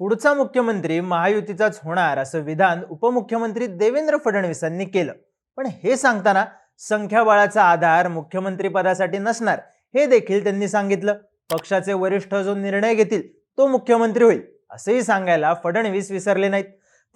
पुढचा मुख्यमंत्री महायुतीचाच होणार असं विधान उपमुख्यमंत्री देवेंद्र फडणवीसांनी केलं. पण हे सांगताना संख्याबळाचा आधार मुख्यमंत्री पदासाठी नसणार हे देखील त्यांनी सांगितलं. पक्षाचे वरिष्ठ जो निर्णय घेतील तो मुख्यमंत्री होईल असंही सांगायला फडणवीस विसरले नाहीत.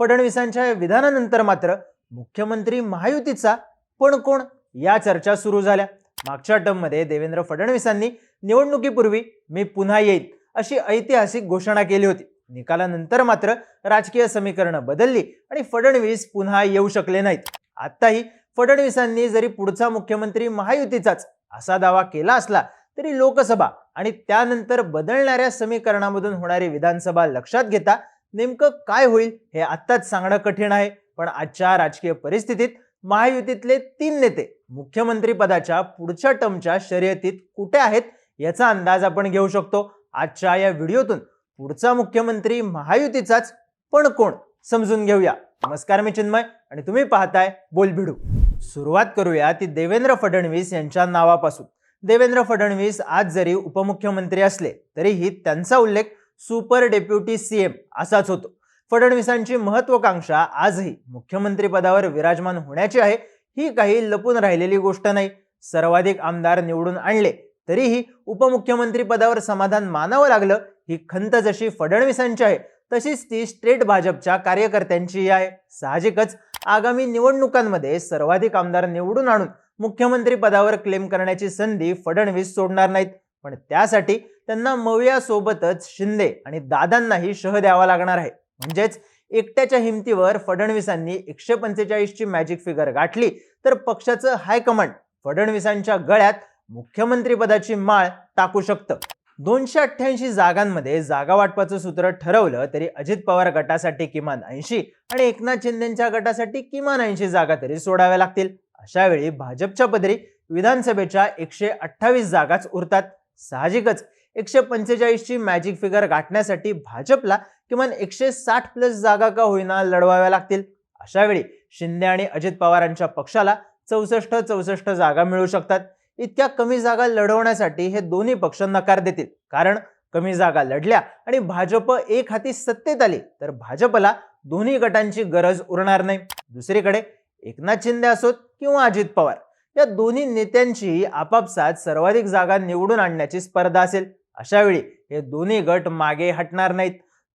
फडणवीसांच्या विधानानंतर मात्र मुख्यमंत्री महायुतीचा पण कोण या चर्चा सुरू झाल्या. मागच्या टर्ममध्ये देवेंद्र फडणवीसांनी निवडणुकीपूर्वी मी पुन्हा येईल अशी ऐतिहासिक घोषणा केली होती. निकालानंतर मात्र राजकीय समीकरणं बदलली आणि फडणवीस पुन्हा येऊ शकले नाहीत. आत्ताही फडणवीसांनी जरी पुढचा मुख्यमंत्री महायुतीचाच असा दावा केला असला तरी लोकसभा आणि त्यानंतर बदलणाऱ्या समीकरणामधून होणारी विधानसभा लक्षात घेता नेमकं काय होईल हे आत्ताच सांगणं कठीण आहे. पण आजच्या राजकीय परिस्थितीत महायुतीतले तीन नेते मुख्यमंत्री पदाच्या पुढच्या टर्मच्या शर्यतीत कुठे आहेत याचा अंदाज आपण घेऊ शकतो. आजच्या या व्हिडिओतून पुढचा मुख्यमंत्री महायुतीचाच पण कोण? समजून घेऊया. नमस्कार मी चिन्मय आणि तुम्ही पाहताय बोलभिडू सुरुवात करूया ती देवेंद्र फडणवीस यांच्या नावापासून. देवेंद्र फडणवीस आज जरी उपमुख्यमंत्री असले तरीही त्यांचा उल्लेख सुपर डेप्युटी सीएम असाच होतो. फडणवीसांची महत्वाकांक्षा आजही मुख्यमंत्रीपदावर विराजमान होण्याची आहे ही काही लपून राहिलेली गोष्ट नाही. सर्वाधिक आमदार निवडून आणले तरीही उपमुख्यमंत्री पदावर समाधान मानावं लागलं ही खंत जशी फडणवीसांची आहे तशीच ती स्टेट भाजपच्या कार्यकर्त्यांची आहे. साहजिकच आगामी निवडणुकांमध्ये सर्वाधिक आमदार निवडून आणून मुख्यमंत्री पदावर क्लेम करण्याची संधी फडणवीस सोडणार नाहीत. पण त्यासाठी त्यांना मवियासोबतच शिंदे आणि दादांनाही शह द्यावा लागणार आहे. म्हणजेच एकट्याच्या हिमतीवर फडणवीसांनी एकशे पंचेचाळीसची मॅजिक फिगर गाठली तर पक्षाचं हायकमांड फडणवीसांच्या गळ्यात मुख्यमंत्रीपदाची माळ टाकू शकतं. दोनशे अठ्ठ्याऐंशी जागांमध्ये जागा वाटपाचं सूत्र ठरवलं तरी अजित पवार गटासाठी किमान ऐंशी आणि एकनाथ शिंदेच्या गटासाठी किमान ऐंशी जागा तरी सोडाव्या लागतील. अशावेळी भाजपच्या पदरी विधानसभेच्या एकशे अठ्ठावीस जागाच उरतात. साहजिकच एकशे पंचेचाळीसची मॅजिक फिगर गाठण्यासाठी भाजपला किमान एकशे साठ प्लस जागा का होईना लढवाव्या लागतील. अशावेळी शिंदे आणि अजित पवारांच्या पक्षाला चौसष्ट चौसष्ट जागा मिळू शकतात. इतक्या कमी जागा लढवण्यासाठी हे दोन्ही पक्ष नकार देतील. कारण कमी जागा लढल्या आणि भाजप एक हाती सत्तेत आली तर भाजपला दोन्ही गटांची गरज उरणार नाही. दुसरीकडे एकनाथ शिंदे असोत किंवा अजित पवार या दोन्ही नेत्यांची आपापसात सर्वाधिक जागा निवडून आणण्याची स्पर्धा असेल. अशा वेळी हे दोन्ही गट मागे हटणार नाहीत.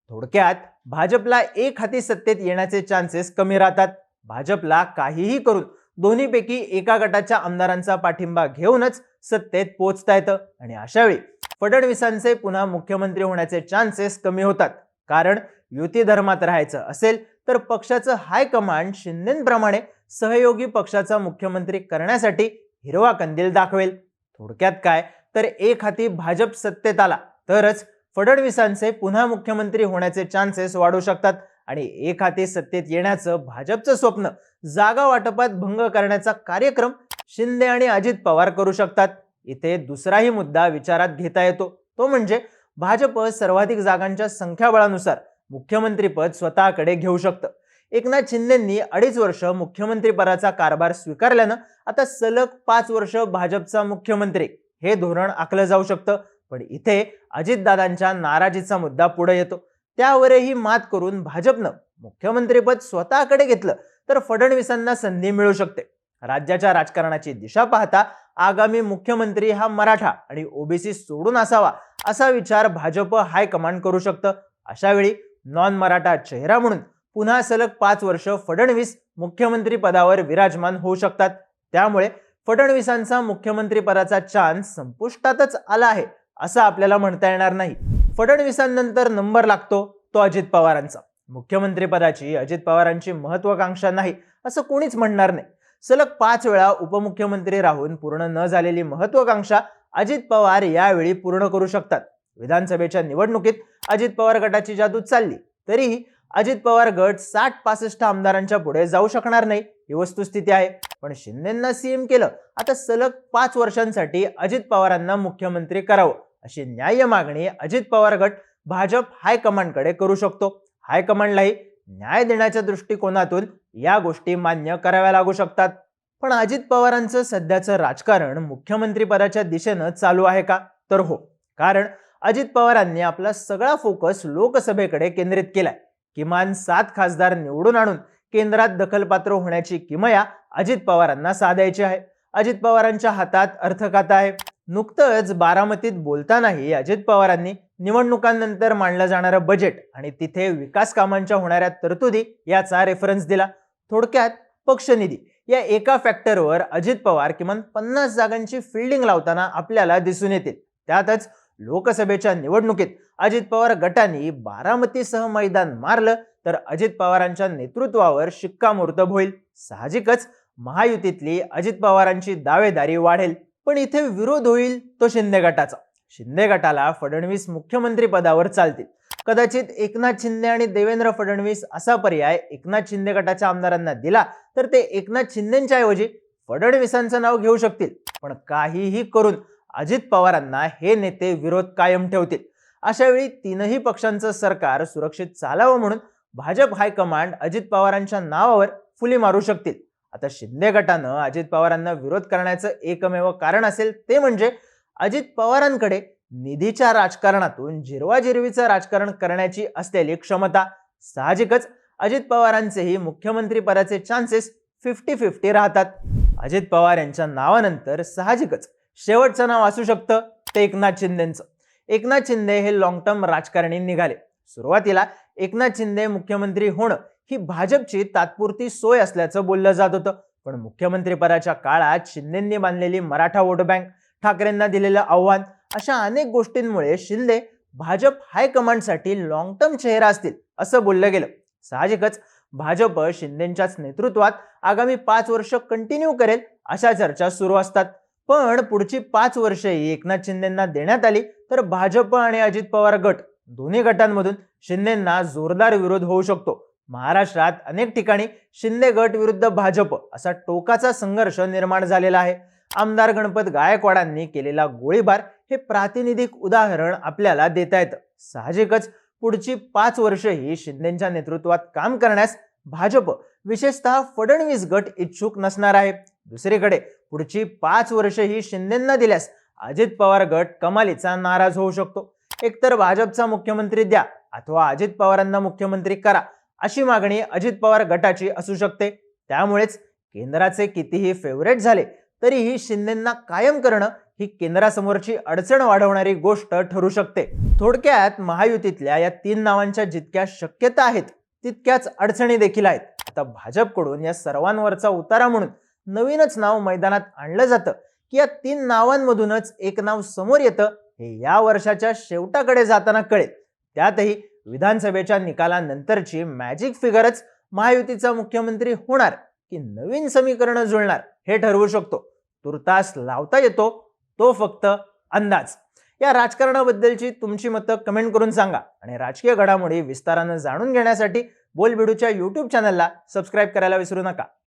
थोडक्यात भाजपला एक हाती सत्तेत येण्याचे चान्सेस कमी राहतात. भाजपला काहीही करून दोन्हीपैकी एका गटाच्या आमदारांचा पाठिंबा घेऊनच सत्तेत पोहोचता येतं. आणि अशावेळी फडणवीसांचे पुन्हा मुख्यमंत्री होण्याचे चान्सेस कमी होतात. कारण युती धर्मात राहायचं असेल तर पक्षाचं हायकमांड शिंदेप्रमाणे सहयोगी पक्षाचा मुख्यमंत्री करण्यासाठी हिरवा कंदील दाखवेल. थोडक्यात काय? तर एक हाती भाजप सत्तेत आला तरच फडणवीसांचे पुन्हा मुख्यमंत्री होण्याचे चान्सेस वाढू शकतात. आणि एक हाती सत्तेत येण्याचं भाजपचं स्वप्न जागा वाटपात भंग करण्याचा कार्यक्रम शिंदे आणि अजित पवार करू शकतात. इथे दुसराही मुद्दा विचारात घेता येतो. तो म्हणजे भाजप सर्वाधिक जागांच्या संख्याबळानुसार मुख्यमंत्रीपद स्वतःकडे घेऊ शकतं. एकनाथ शिंदेंनी अडीच वर्ष मुख्यमंत्रीपदाचा कारभार स्वीकारल्यानं आता सलग पाच वर्ष भाजपचा मुख्यमंत्री हे धोरण आखलं जाऊ शकतं. पण इथे अजितदादांच्या नाराजीचा मुद्दा पुढे येतो. त्यावरही मात करून भाजपनं मुख्यमंत्रीपद स्वतःकडे घेतलं. तर फडणवीसांना संधी मिळू शकते. राज्याच्या राजकारणाची दिशा पाहता आगामी मुख्यमंत्री हा मराठा आणि ओबीसी सोडून असावा असा विचार भाजप हायकमांड करू शकतं. अशावेळी नॉन मराठा चेहरा म्हणून पुन्हा सलग पाच वर्ष फडणवीस मुख्यमंत्री पदावर विराजमान होऊ शकतात. त्यामुळे फडणवीसांचा मुख्यमंत्रीपदाचा चान्स संपुष्टातच आला आहे असं आपल्याला म्हणता येणार नाही. फडणवीसांनंतर नंबर लागतो तो अजित पवारांचा. मुख्यमंत्रीपदाची अजित पवारांची महत्वाकांक्षा नाही असं कोणीच म्हणणार नाही. सलग पाच वेळा उपमुख्यमंत्री राहून पूर्ण न झालेली महत्वाकांक्षा अजित पवार यावेळी पूर्ण करू शकतात. विधानसभेच्या निवडणुकीत अजित पवार गटाची जादू चालली तरीही अजित पवार गट साठ पासष्ट आमदारांच्या पुढे जाऊ शकणार नाही ही वस्तुस्थिती आहे. पण शिंदेंना सीएम केलं आता सलग पाच वर्षांसाठी अजित पवारांना मुख्यमंत्री करावं अशी न्याय्य मागणी अजित पवार गट भाजप हायकमांडकडे करू शकतो. हायकमांडलाही न्याय देण्याच्या दृष्टिकोनातून या गोष्टी मान्य कराव्या लागू शकतात. पण अजित पवारांचं सध्याचं राजकारण मुख्यमंत्रीपदाच्या दिशेनं चालू आहे का? तर हो कारण अजित पवारांनी आपला सगळा फोकस लोकसभेकडे केंद्रित केलाय. किमान सात खासदार निवडून आणून केंद्रात दखलपात्र होण्याची किमया अजित पवारांना साधायची आहे. अजित पवारांच्या हातात अर्थखाता आहे. नुकतंच बारामतीत बोलतानाही अजित पवारांनी निवडणुकांनंतर मांडलं जाणारं बजेट आणि तिथे विकास कामांच्या होणाऱ्या तरतुदी याचा रेफरन्स दिला. थोडक्यात पक्षनिधी. या एका फॅक्टरवर अजित पवार किमान पन्नास जागांची फिल्डिंग लावताना आपल्याला दिसून येतील. त्यातच लोकसभेच्या निवडणुकीत अजित पवार गटाने बारामतीसह मैदान मारलं तर अजित पवारांच्या नेतृत्वावर शिक्कामोर्तब होईल. साहजिकच महायुतीतली अजित पवारांची दावेदारी वाढेल. पण इथे विरोध होईल तो शिंदे गटाचा. शिंदे गटाला फडणवीस मुख्यमंत्री पदावर चालतील. कदाचित एकनाथ शिंदे आणि देवेंद्र फडणवीस असा पर्याय एकनाथ शिंदे गटाच्या आमदारांना दिला तर ते एकनाथ शिंदेच्या ऐवजी फडणवीसांचं नाव घेऊ शकतील. पण काहीही करून अजित पवारांना हे नेते विरोध कायम ठेवतील. अशा वेळी तीनही पक्षांचं सरकार सुरक्षित चालावं म्हणून भाजप हायकमांड अजित पवारांच्या नावावर फुली मारू शकतील. आता शिंदे गटानं अजित पवारांना विरोध करण्याचं एकमेव कारण असेल ते म्हणजे अजित पवारांकडे निधीच्या राजकारणातून जिरवाजिरवीचं राजकारण करण्याची असलेली क्षमता साहजिकच अजित पवारांचेही मुख्यमंत्रीपदाचे चान्सेस फिफ्टी फिफ्टी राहतात. अजित पवार यांच्या नावानंतर साहजिकच शेवटचं नाव असू शकतं ते एकनाथ शिंदेचं. एकनाथ शिंदे हे लॉंग टर्म राजकारणी निघाले. सुरुवातीला एकनाथ शिंदे मुख्यमंत्री होणं ही भाजपची तात्पुरती सोय असल्याचं बोललं जात होतं. पण मुख्यमंत्रीपदाच्या काळात शिंदेंनी बांधलेली मराठा वोट बँक ठाकरेंना दिलेलं आव्हान अशा अनेक गोष्टींमुळे शिंदे भाजप हायकमांडसाठी लॉंग टर्म चेहरा असतील असं बोललं गेलं. साहजिकच भाजप शिंदेच्याच नेतृत्वात आगामी पाच वर्ष कंटिन्यू करेल अशा चर्चा सुरू असतात. पण पुढची पाच वर्षे एकनाथ शिंदेना देण्यात आली तर भाजप आणि अजित पवार गट दोन्ही गटांमधून शिंदेना जोरदार विरोध होऊ शकतो. महाराष्ट्रात अनेक ठिकाणी शिंदे गट विरुद्ध भाजप असा टोकाचा संघर्ष निर्माण झालेला आहे. आमदार गणपत गायकवाडांनी केलेला गोळीबार हे प्रातिनिधिक उदाहरण आपल्याला देता येतं. साहजिकच पुढची पाच वर्षही शिंदेच्या नेतृत्वात काम करण्यास भाजप विशेषतः फडणवीस गट इच्छुक नसणार आहे. दुसरीकडे पुढची पाच वर्षही शिंदेंना दिल्यास अजित पवार गट कमालीचा नाराज होऊ शकतो. एकतर भाजपचा मुख्यमंत्री द्या अथवा अजित पवारांना मुख्यमंत्री करा. अशी मागणी अजित पवार गटाची असू शकते. त्यामुळेच केंद्राचे कितीही फेवरेट झाले तरीही शिंदेंना कायम करणं ही केंद्रासमोरची अडचण वाढवणारी गोष्ट ठरू शकते. थोडक्यात महायुतीतल्या या तीन नावांच्या जितक्या शक्यता आहेत तितक्याच अडचणी देखील आहेत. आता भाजपकडून या सर्वांवरचा उतारा म्हणून नवीनच नाव मैदानात आणलं जातं की या तीन नावांमधूनच एक नाव समोर येतं हे या वर्षाच्या शेवटाकडे जाताना कळेल. त्यातही विधानसभेच्या निकालानंतरची मॅजिक फिगरच महायुतीचा मुख्यमंत्री होणार की नवीन समीकरण जुळणार हे ठरवू शकतो. तुर्तास लावता येतो तो फक्त अंदाज. या राजकारणाबद्दलची तुमची मतं कमेंट करून सांगा आणि राजकीय घडामोडी विस्तारानं जाणून घेण्यासाठी बोलबिडूच्या यूट्यूब चॅनलला सबस्क्राईब करायला विसरू नका.